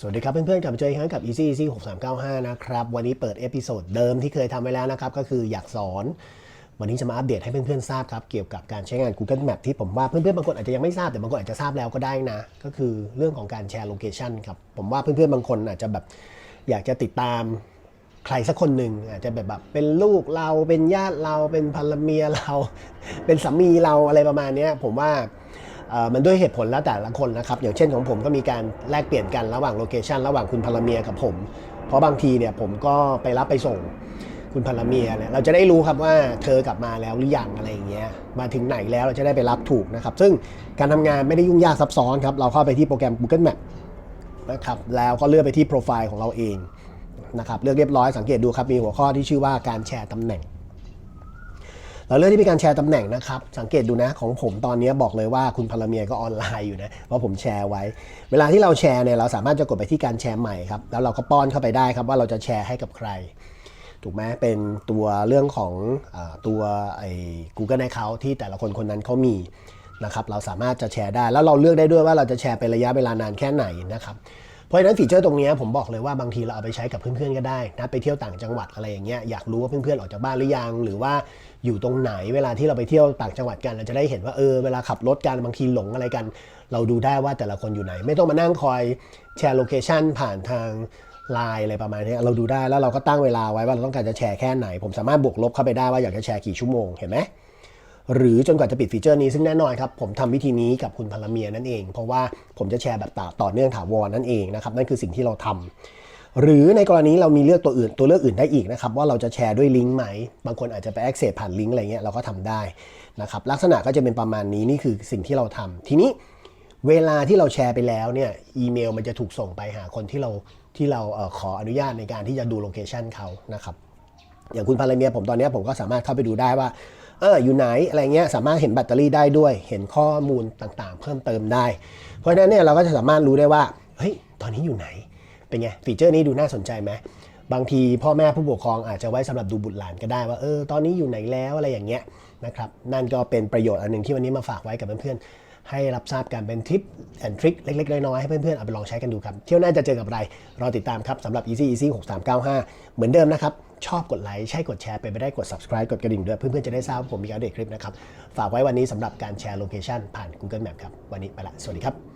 สวัสดีครับเพื่อนๆกลับมาเจออีกครั้งกับ Easy Easy 6395 นะครับ วันนี้เปิดเอพิโซดเดิมที่เคยทำไว้แล้วนะครับ ก็คืออยากสอน วันนี้จะมาอัปเดตให้เพื่อนๆทราบครับ เกี่ยวกับการใช้งาน Google Map ที่ผมว่าเพื่อนๆบางคนอาจจะยังไม่ทราบแต่บางคนอาจจะทราบแล้วก็ได้นะ ก็คือเรื่องของการแชร์โลเคชันครับผมว่าเพื่อนๆบางคนอาจจะแบบอยากจะติดตามใครสักคนหนึ่งอาจจะแบบแบบเป็นลูกเราเป็นญาติเราเป็นภรรเมียเรา เป็นสามีเราอะไรประมาณนี้ผมว่า มันด้วยเหตุผลแล้วแต่ละคนนะครับ อย่างเช่นของผมก็มีการแลกเปลี่ยนกันระหว่างโลเคชันระหว่างคุณภรรเมียกับผม เพราะบางทีเนี่ยผมก็ไปรับไปส่งคุณภรรเมียเนี่ยเราจะได้รู้ครับว่าเธอกลับมาแล้วหรือยังอะไรอย่างเงี้ยมาถึงไหนแล้วเราจะได้ไปรับถูกนะครับ ซึ่งการทำงานไม่ได้ยุ่งยากซับซ้อนครับเราเข้าไปที่โปรแกรม Google Map นะครับแล้วก็เลือกไปที่โปรไฟล์ของเราเองนะครับเลือกเรียบร้อยสังเกตดูครับมีหัวข้อที่ชื่อว่าการแชร์ตำแหน่ง เราเลือกที่มีการแชร์ตำแหน่งนะครับ สังเกตดูนะของผมตอนนี้บอกเลยว่าคุณพลเมียก็ออนไลน์อยู่นะว่าะผมแชร์ไว้ เวลาที่เราแชร์เนี่ยเราสามารถจะกดไปที่การแชร์ใหม่ครับ แล้วเราก็ป้อนเข้าไปได้ครับว่าเราจะแชร์ให้กับใคร ถูกไหมเป็นตัวเรื่องของอตัวไอ้ Google Account ที่แต่ละคนคนนั้นเขามีนะครับ เราสามารถจะแชร์ได้ แล้วเราเลือกได้ด้วยว่าเราจะแชร์เป็นระยะเวลานานแค่ไหนนะครับ เพราะฉะนั้นฟีเจอร์ตรงนี้ผมบอกเลยว่าบางทีเราเอาไปใช้กับเพื่อนๆก็ได้นะไปเที่ยวต่างจังหวัดอะไรอย่างเงี้ยอยากรู้ว่าเพื่อนๆออกจากบ้านหรือยัง หรือว่าอยู่ตรงไหนเวลาที่เราไปเที่ยวต่างจังหวัดกัน เราจะได้เห็นว่าเออเวลาขับรถกันบางทีหลงอะไรกัน เราดูได้ว่าแต่ละคนอยู่ไหน ไม่ต้องมานั่งคอยแชร์โลเคชันผ่านทางไลน์อะไรประมาณนี้เราดูได้แล้วเราก็ตั้งเวลาไว้ว่าเราต้องการจะแชร์แค่ไหน ผมสามารถบวกลบเข้าไปได้ว่าอยากจะแชร์กี่ชั่วโมงเห็นไหม หรือจนกว่าจะปิดฟีเจอร์นี้ซึ่งแน่นอนครับผมทำวิธีนี้กับคุณพลเมียนั่นเอง เพราะว่าผมจะแชร์แบบต่อต่อเนื่องถาวรนั่นเองนะครับนั่นคือสิ่งที่เราทำหรือในกรณีเรามีเลือกตัวอื่นตัวเลือกอื่นได้อีกนะครับว่าเราจะแชร์ด้วยลิงก์ไหม บางคนอาจจะไป access ผ่านลิงก์อะไรเงี้ยเราก็ทำได้นะครับลักษณะก็จะเป็นประมาณนี้นี่คือสิ่งที่เราทำทีนี้เวลาที่เราแชร์ไปแล้วเนี่ยอีเมลมันจะถูกส่งไปหาคนที่เราที่เราขออนุญาตในการที่จะดูโลเคชันเขานะครับอย่างคุณภรรเมียผมตอนนี้ผมก็สามารถเข้าไปดูได้ว่า เอออยู่ไหนอะไรเงี้ยสามารถเห็นแบตเตอรี่ได้ด้วย เห็นข้อมูลต่างๆ เพิ่มเติมได้ เพราะฉะนั้นเนี่ยเราก็จะสามารถรู้ได้ว่าเฮ้ยตอนนี้อยู่ไหนเป็นไงฟีเจอร์นี้ดูน่าสนใจไหมบางทีพ่อแม่ผู้ปกครองอาจจะไว้สำหรับดูบุตรหลานก็ได้ว่าเออตอนนี้อยู่ไหนแล้วอะไรอย่างเงี้ยนะครับนั่นก็เป็นประโยชน์อันหนึ่งที่วันนี้มาฝากไว้กับเพื่อนๆ ให้รับทราบกันเป็นทิปแอนทริคเล็กๆ น้อยๆ ให้เพื่อนๆ เอาไปลองใช้กันดูครับ เที่ยวหน้าจะเจอกับอะไร รอติดตามครับสำหรับ Easy Easy 6395 เหมือนเดิมนะครับ ชอบกดไลค์ ใช่กดแชร์ไปไม่ได้กด subscribe กดกระดิ่งด้วย เพื่อนๆ จะได้ทราบว่าผมมีอัปเดตคลิปนะครับ ฝากไว้วันนี้สำหรับการแชร์โลเคชันผ่าน Google Map ครับ วันนี้ไปละ สวัสดีครับ